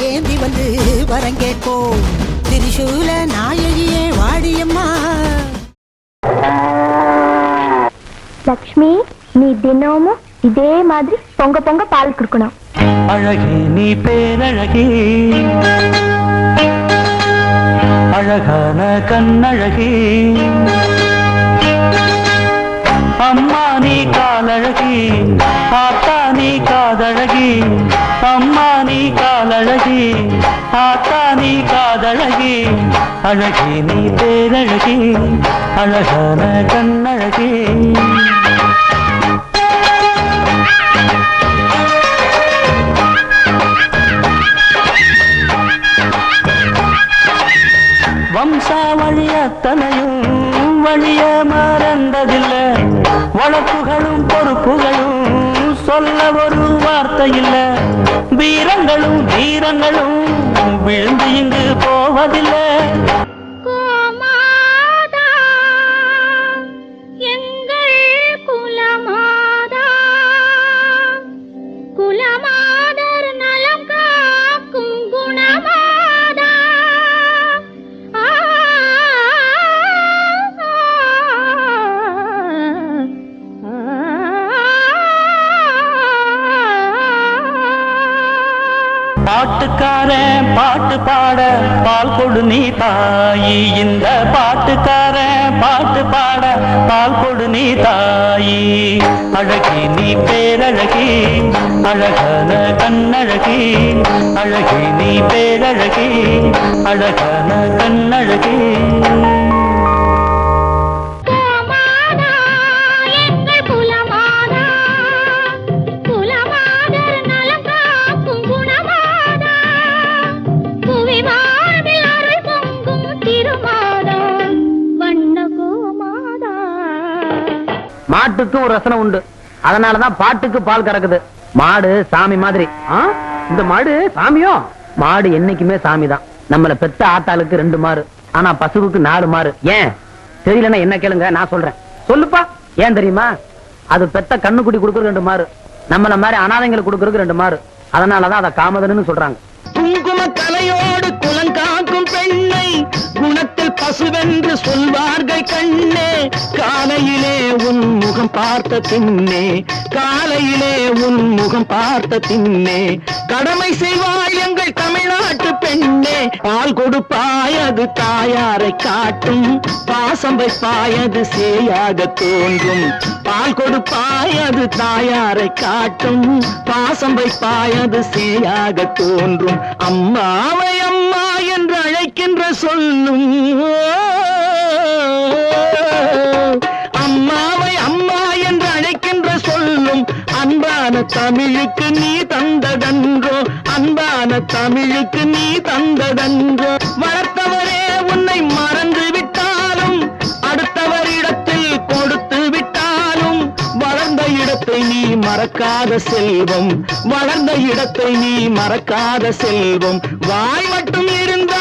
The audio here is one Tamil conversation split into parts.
ஏந்தி வந்து வரங்கேற்போம் திரிசூல நாயகியே வாடியம்மா. லக்ஷ்மி நீ தினமும் இதே மாதிரி பொங்க பொங்க பால் கொடுக்கணும். அழகே நீ பேரழகே. அழகான கண்ணழகே. அம்மா நீ காலழகி ஆத்தா நீ காதழகி அம்மா நீ காலழகி ஆத்தா நீ காதழகி. அழகி நீ பேரழகி அழகான கண்ணழகி. வம்சாவழி அத்தனையும் வழிய மறந்ததில்லை. வழக்குகளும் பொறுப்புகளும் சொல்ல ஒரு வார்த்தை இல்ல. வீரங்களும் வீரங்களும் விழுந்து இங்கு போவதில்லை. பாட்டுக்காரன் பாட்டு பாட பால் கொடு நீ தாயி. இந்த பாட்டுக்காரன் பாட்டு பாட பால் கொடு நீ தாயி. அழகி நீ பேரழகி அழகான கண்ணழகி. அழகி நீ பேரழகி அழகான கண்ணழகி. பாட்டுக்கும் ஒரு ரசனை உண்டு. அதனாலதான் பாட்டுக்கு பால் கறக்குது. மாடு சாமி மாதிரி. இந்த மாடு சாமியோ? மாடு என்னைக்குமே சாமி தான் நம்மள பெத்த ஆத்தாளுக்கு ரெண்டு மாறு. ஆனா பசுவுக்கு நாலு மாறு. ஏன்? தெரியலன்னா என்ன கேளுங்க நான் சொல்றேன். சொல்லுப்பா. ஏன் தெரியுமா? அது பெத்த கண்ணுக்குட்டி கொடுக்கறது ரெண்டு மாறு. நம்மள மாதிரி அனாதைங்களுக்கு கொடுக்கறது ரெண்டு மாறு. அதனாலதான் அதை காமதன்னு சொல்றாங்க. குங்கும கலையோடு குலங்கா பெண்ணை குணத்தில் பசுவென்று சொல்வார்கள் கண்ணே. காலையிலே உன் முகம் பார்த்த பின்னே காலையிலே உன் முகம் பார்த்த பின்னே கடமை செய்வாய் எங்கள் தமிழ்நாட்டு பெண்ணே. பால் கொடுப்பாய் அது தாயாரை காட்டும். பாசம் வைப்பாய் அது சேயாக தோன்றும். பால் கொடுப்பாய் அது தாயாரை காட்டும். பாசம் வைப்பாய் அது சேயாக தோன்றும். அம்மாவை இருக்கின்ற சொல்லும். அம்மாவை அம்மா என்று அழைக்கின்ற சொல்லும். அன்பான தமிழுக்கு நீ தந்ததன்றோ? அன்பான தமிழுக்கு நீ தந்ததன்றோ? வளர்த்தவரே உன்னை மறந்து விட்டாலும் அடுத்தவரிடத்தில் கொடுத்து விட்டாலும் வளர்ந்த இடத்தை நீ மறக்காத செல்வம். வளர்ந்த இடத்தை நீ மறக்காத செல்வம். வாய் மட்டும் இருந்தால்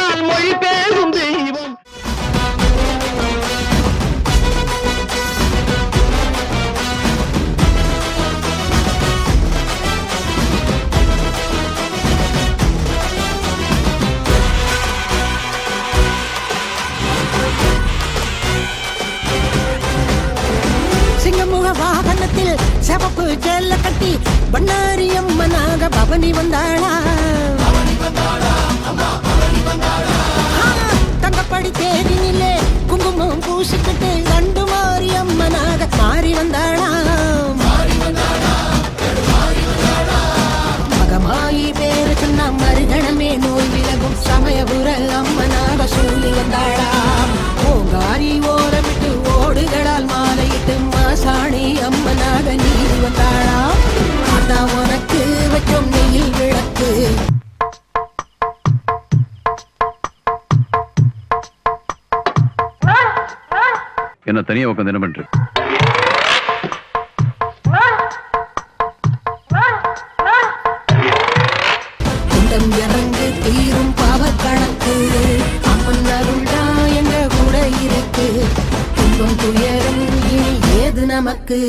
வந்தாள். என்ன தனியா உட்காந்து என்ன பண்ற? இறங்கு தீரும் பாவ கணக்கு. அவன் அருள்டா எங்க நமக்கு?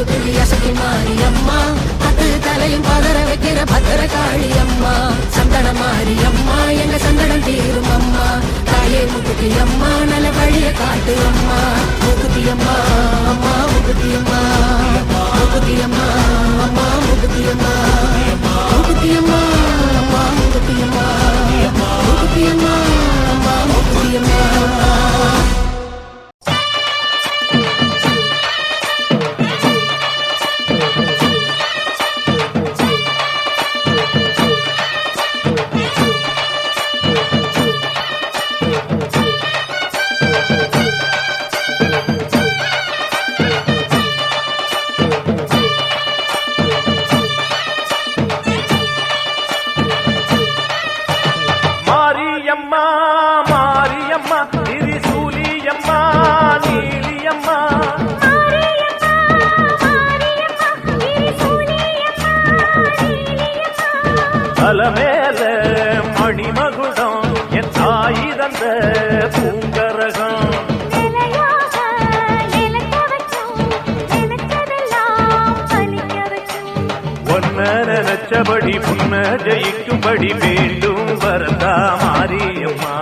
தாரகம் சுத்தி அசக்கி மாறி அம்மா பத்து தலையும் பதற வைக்கிற பத்திர காளி அம்மா. சந்தன மாறி அம்மா எங்க சந்தனம் தீரும் அம்மா. தாயே முகுதி அம்மா நல்ல வழிய காட்டு அம்மா. முகுதி அம்மா அம்மா முகுதி அம்மா. முகுதி அம்மா அம்மா முகுதி அம்மா. முகுதி அம்மா அம்மா முகுதி அம்மா. முகுதி அம்மா அம்மா முகுதி அம்மா. நினைச்சபடி புன்ன ஜெயிக்கும்படி வேண்டும் வரதா மாரியம்மா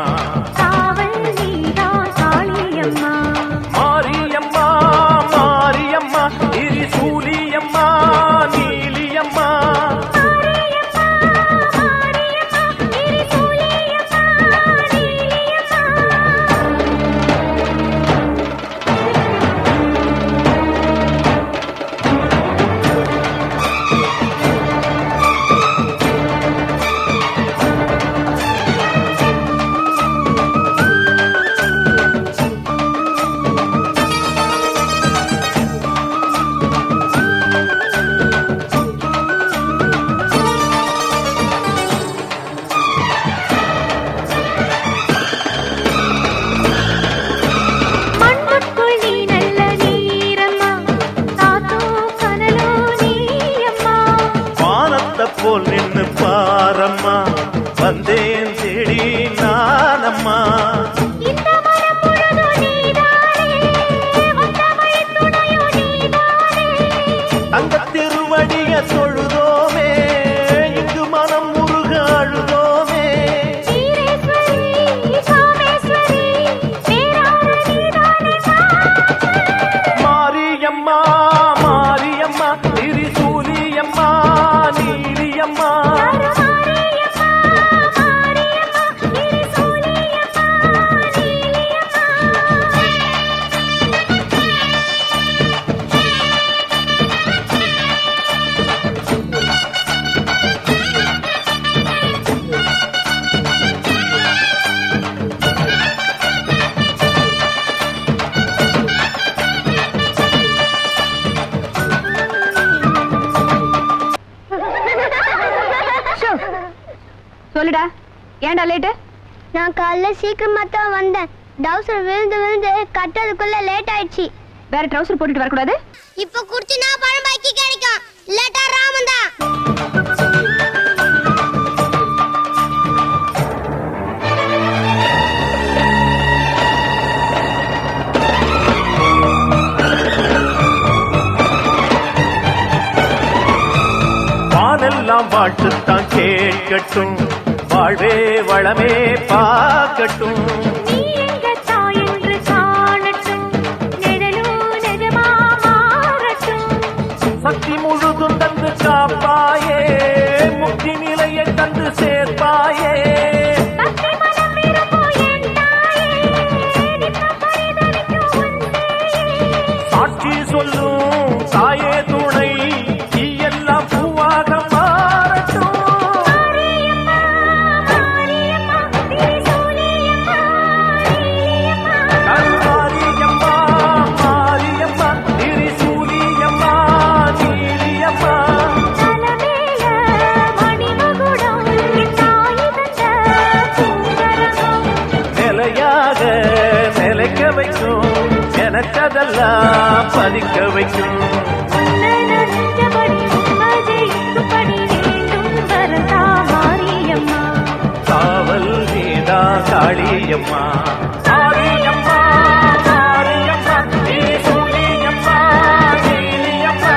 காலைல சீக்கிரமா தான் வந்தேன். டவுசர் விழுந்து விழுந்து கட்டுறதுக்குள்ள லேட் ஆயிடுச்சு. வேற ட்ரௌசர் போட்டுட்டு வரக்கூடாது? இப்ப குடிச்சினா பழம் பாக்கி கிடைக்கும். இல்லாட்டா ராமன் தான். வானெல்லாம் கேட்கட்டும். வாழ்வே வளமே பார்க்கட்டும் நினைச்சதெல்லாம் பலிக்க வைக்கும். காவல் நீதா காளியம்மா. ஆரியம்மா மாரியம்மா நீ சூரியம்மா நீலியம்மா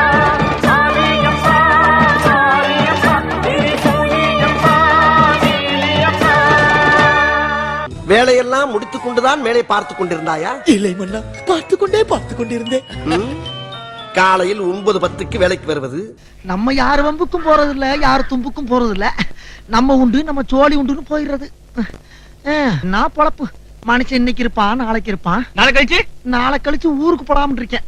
ஆரியம்மா மாரியம்மா நீ சூரியம்மா நீலியம்மா வேலையெல்லாம் முடித்துக் கொண்டுதான் மேலே பார்த்துக் கொண்டிருந்தாயா? இல்லை மன்னா கொண்டே பார்த்து கொண்டிருந்தேன்? காலையில் ஒன்பது பத்துக்கு வேலைக்கு வருவது? நம்ம யார் வம்புக்கும் போறது இல்ல யார் தும்புக்கும் போறது இல்ல நம்ம உண்டு நம்ம சோழி உண்டுன்னு போயிடுறது. நான் பொழப்பு? மனுஷன் இன்னைக்கு இருப்பான் நாளைக்கு இருப்பான். நாளை கழிச்சு? நாளை கழிச்சு ஊருக்கு போடாம இருக்கேன்.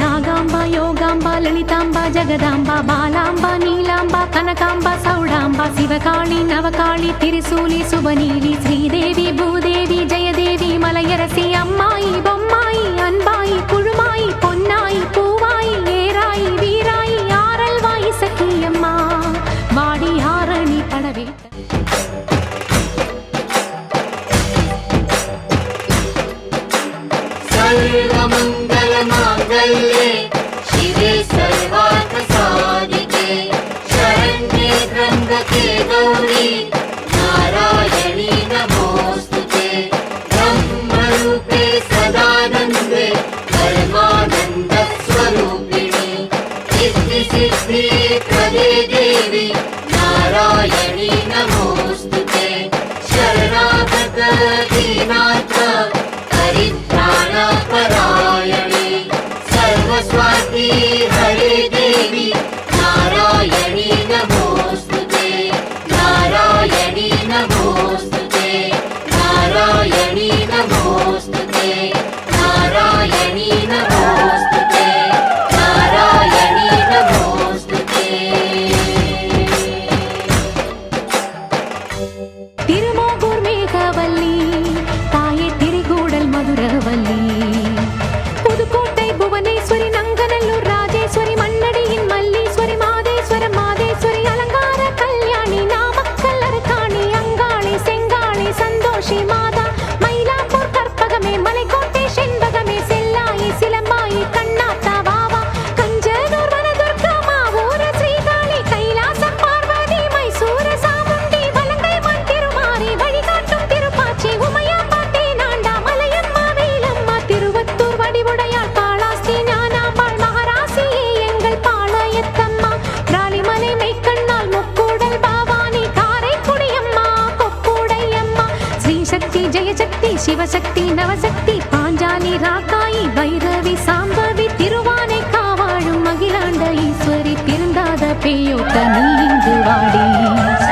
నాగాంబ యోగాంబ లలితాంబ జగదాంబ బాలాంబ నీలాంబ కనకాంబ సౌడాంబ శివకాళి నవకాళి తిరుసూలి సుబనీలి శ్రీదేవి భూదేవి జయదేవి మలయరసి అమ్మాయి బొమ్మాయి అన్బాయి కుళుమాయి పొన్నాయి పూవాయి ఏరాయి వీరాయి शिवे सर्वार्थसाधिके शरण्ये त्र्यम्बके गौरी నారాయణీ నమోస్తు నారాయణీ నమోస్తు சிவசக்தி சிவசக்தி நவசக்தி பாஞ்சாலி ராக்காயி வைரவி சாம்பவி திருவானை காவாழும் மகிழாண்ட ஈஸ்வரி பிறந்தாத பேயோட்ட நீ இங்கு வாடி.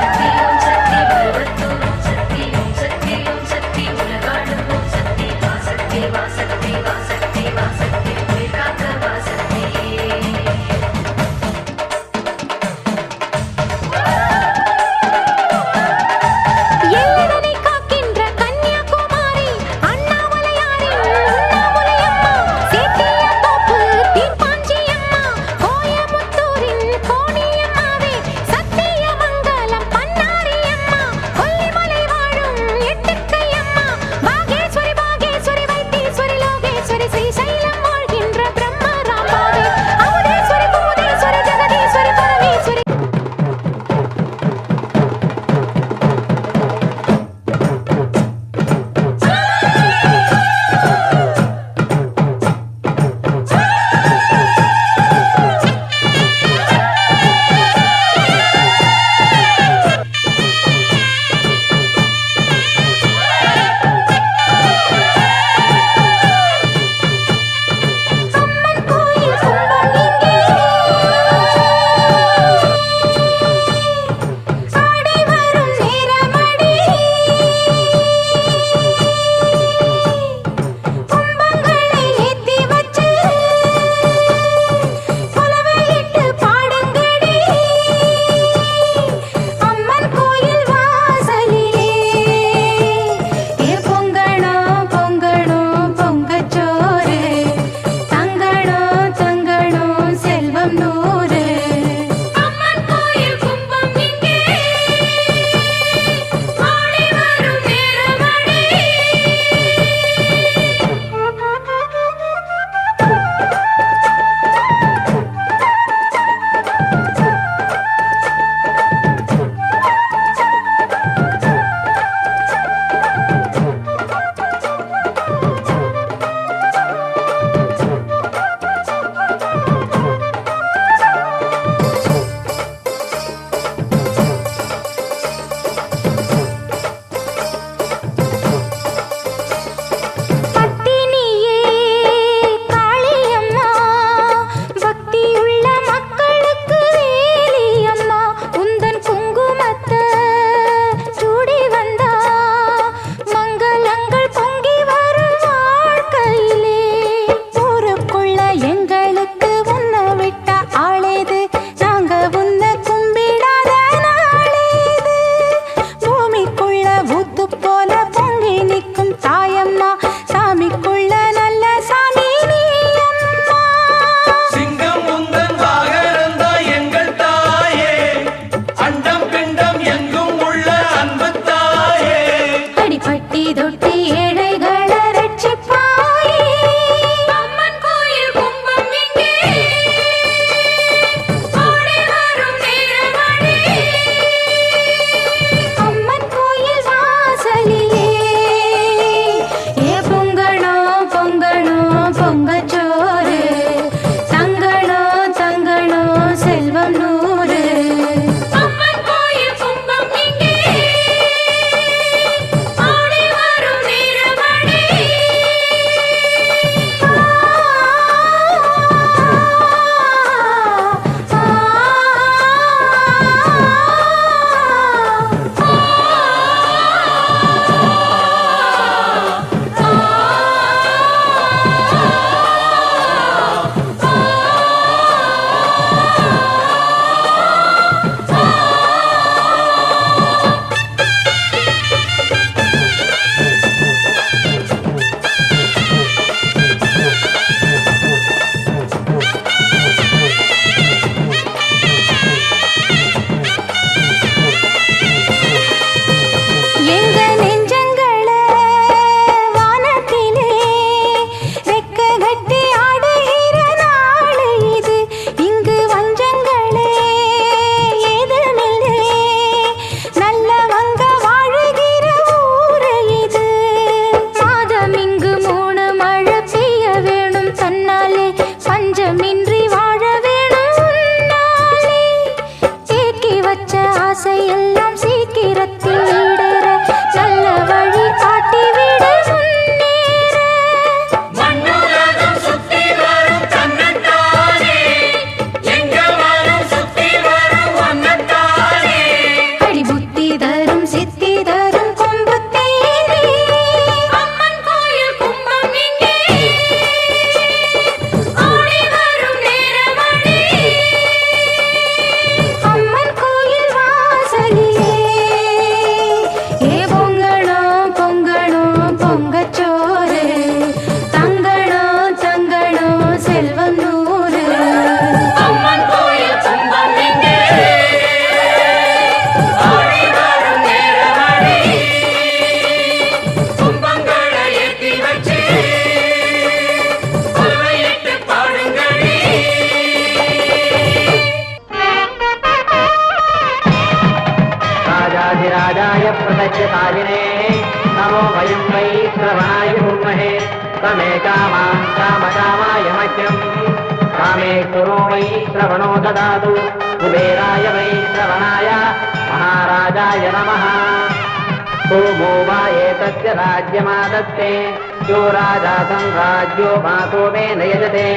यो राजा राज्यो मातो मे नयजते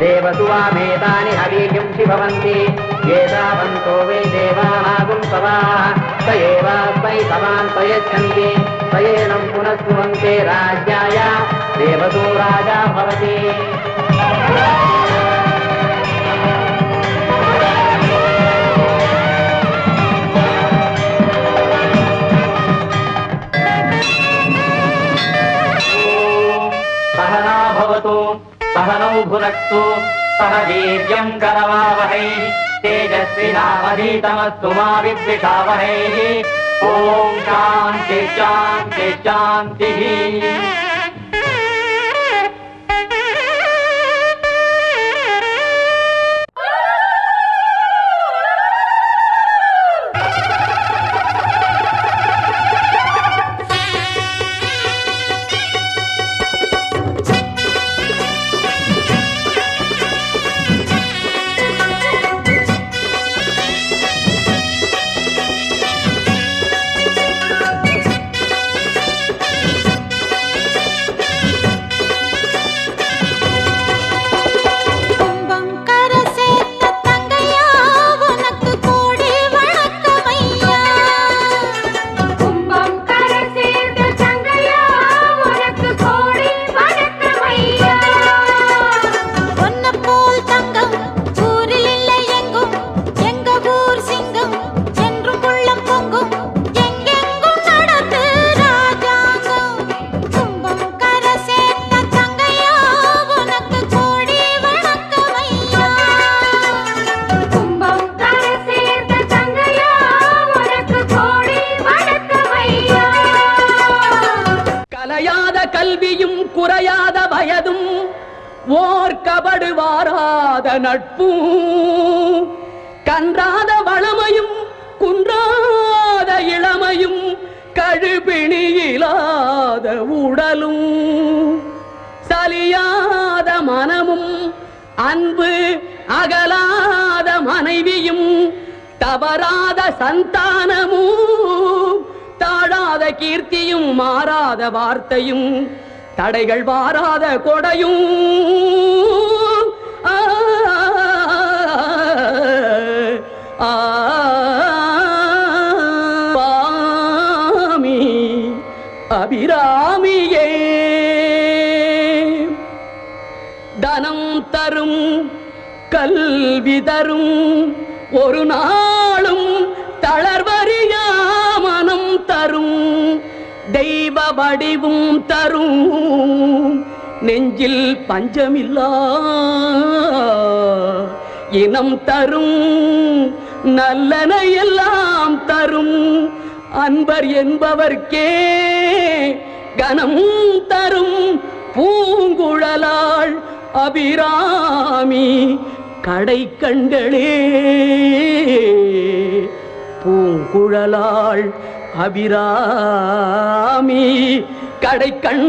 देवसु वा मेतानि हवीकिंसि भवन्ति एतावन्तो वै देवानागुंसवाः स एवास्मै समान् प्रयच्छन्ति स एनं पुनः सुमन्ते राज्याय देवसु राजा भवति सहनौ भुनक्तु सह वीर्यम् करवावहै। तेजस्विनावधीतमस्तु मा विद्विषावहैः। ॐ शान्ति शान्ति शान्तिः। ஓர் நட்பும் கன்றாத வளமையும் குன்றாத இளமையும் கழுபிணியிலாத உடலும் சலியாத மனமும் அன்பு அகலாத மனைவியும் தவறாத சந்தானமும் தாழாத கீர்த்தியும் மாறாத வார்த்தையும் தடைகள் வாராத கொடையும் ஆமி அபிராமியே தனம் தரும் கல்வி தரும் ஒரு நாள் வடிவும் தரும். நெஞ்சில் பஞ்சமில்லா இனம் தரும். நல்லன எல்லாம் தரும். அன்பர் என்பவர்க்கே கனம் தரும். பூங்குழலாள் அபிராமி கடை கண்களே பூங்குழலாள் அபிராமி கடை கண்களே